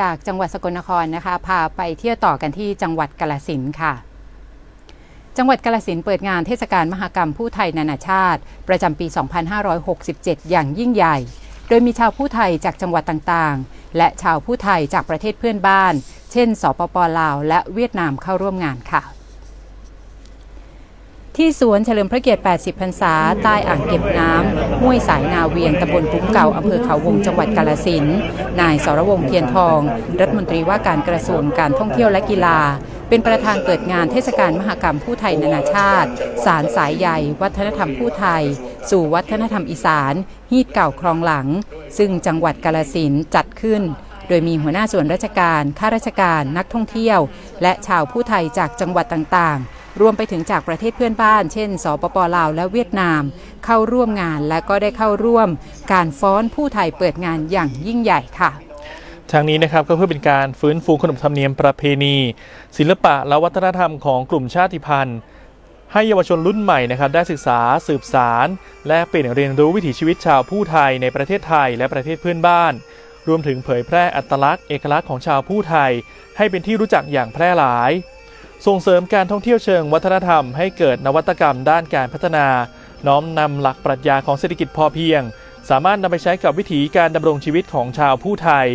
จากจังหวัดสกลนครนะคะ พาไปเที่ยวต่อกันที่จังหวัดกาลสิณ์ค่ะ จังหวัดกาลสิณ์เปิดงานเทศกาลมหกรรมผู้ไทยนานาชาติ ประจำปี 2567 อย่างยิ่งใหญ่ โดยมีชาวผู้ไทยจากจังหวัดต่างๆ และชาวผู้ไทยจากประเทศเพื่อนบ้าน เช่น สปปลาว และเวียดนามเข้าร่วมงานค่ะ ที่สวนเฉลิมพระเกียรติ 80 พรรษา ใต้อ่างเก็บน้ำห้วยสายนาเวียงตำบลปุ้งเก่าอำเภอเขาวงจังหวัดกาฬสินนายสรวงเทียนทอง รัฐมนตรีว่าการกระทรวงการท่องเที่ยวและกีฬา เป็นประธานเปิดงานเทศกาลมหกรรมผู้ไทยนานาชาติ สารสายใยวัฒนธรรมผู้ไทย สู่วัฒนธรรมอีสานฮีดเก่าครองหลัง ซึ่งจังหวัดกาฬสินจัดขึ้นโดยมีหัวหน้าส่วนราชการ ข้าราชการ นักท่องเที่ยว และชาวผู้ไทยจากจังหวัดต่างๆ รวมไปถึงจากประเทศเพื่อนบ้าน เช่น สปปลาวและเวียดนาม เข้าร่วมงานและก็ได้เข้าร่วม การฟ้อนผู้ไทยเปิดงานอย่างยิ่งใหญ่ค่ะทางนี้นะครับก็เพื่อเป็นการฟื้นฟูขนบธรรมเนียมประเพณี ศิลปะและวัฒนธรรมของกลุ่มชาติพันธุ์ ให้เยาวชนรุ่นใหม่นะครับได้ศึกษาสืบสาร และเปลี่ยนเรียนรู้วิถีชีวิตชาวผู้ไทยในประเทศไทยและประเทศเพื่อนบ้าน รวมถึงเผยแพร่อัตลักษณ์เอกลักษณ์ของชาวผู้ไทย ให้เป็นที่รู้จักอย่างแพร่หลาย ส่งเสริมการท่องเที่ยวเชิงวัฒนธรรมให้เกิดนวัตกรรมด้านการพัฒนา น้อมนำหลักปรัชญาของเศรษฐกิจพอเพียง สามารถนำไปใช้กับวิถีการดำรงชีวิตของชาวผู้ไทย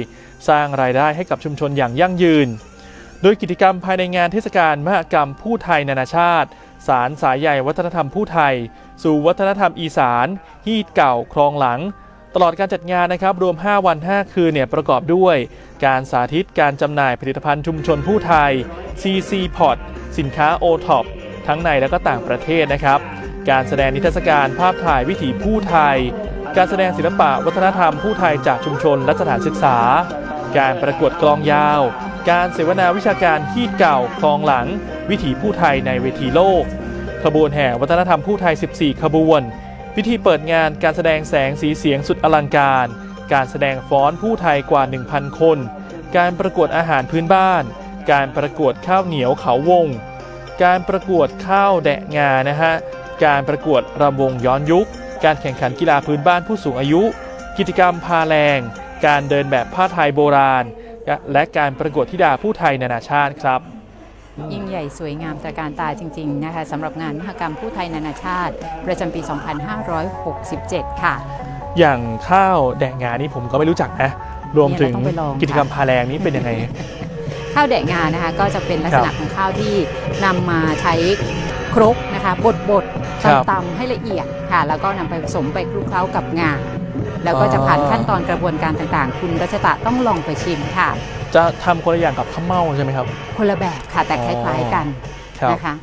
สร้างรายได้ให้กับชุมชนอย่างยั่งยืน โดยกิจกรรมภายในงานเทศกาลมหกรรมผู้ไทยนานาชาติ สารสายใหญ่วัฒนธรรมผู้ไทย สู่วัฒนธรรมอีสานฮีดเก่าครองหลัง ตลอดการจัดงานนะครับรวม 5 วัน 5 คืนเนี่ยประกอบด้วย การสาธิตการจำหน่ายผลิตภัณฑ์ชุมชนผู้ไทย CC p o t สินค้า o t o p ทั้งในและก็ต่างประเทศนะครับ การแสดงนิทรรศการภาพถ่ายวิถีผู้ไทย การแสดงศิลปะวัฒนธรรมผู้ไทยจากชุมชนและสถานศึกษา การประกวดกลองยาว การเสวนาวิชาการฮีดเก่าคลองหลัง วิถีผู้ไทยในเวทีโลก ขบวนแห่วัฒนธรรมผู้ไทย 14 ขบวน พิธีเปิดงานการแสดงแสงสีเสียงสุดอลังการ การแสดงฟ้อนผู้ไทยกว่า 1,000 คน การประกวดอาหารพื้นบ้าน การประกวดข้าวเหนียวเขาวง การประกวดข้าวแดะงานะฮะ การประกวดรำวงย้อนยุค การแข่งขันกีฬาพื้นบ้านผู้สูงอายุ กิจกรรมพาแรง การเดินแบบผ้าไทยโบราณ และการประกวดธิดาผู้ไทยนานาชาติครับ ยิ่งใหญ่สวยงามตระการตาจริง ๆ นะคะสำหรับงานมหกรรมผู้ไทยนานาชาติ ประจำปี 2567 ค่ะ อย่างข้าวแดะงานี่ผมก็ไม่รู้จักนะ รวมถึงเนี่ยเราต้องไปลองกิจกรรมพาแรงนี้เป็นยังไง ข้าวแดะงานะคะก็จะเป็นลักษณะของข้าวที่นำมาใช้ครกนะคะบดบดครับ ตำๆให้ละเอียดค่ะ แล้วก็นำไปผสมไปคลุกเคล้ากับงา แล้วก็จะผ่านอ๋อขั้นตอนกระบวนการต่างๆ คุณรัชตะต้องลองไปชิมค่ะ จะทำคนละอย่างกับข้าวเม่าใช่ไหมครับ คนละแบบค่ะแต่คล้ายๆกันครับนะคะ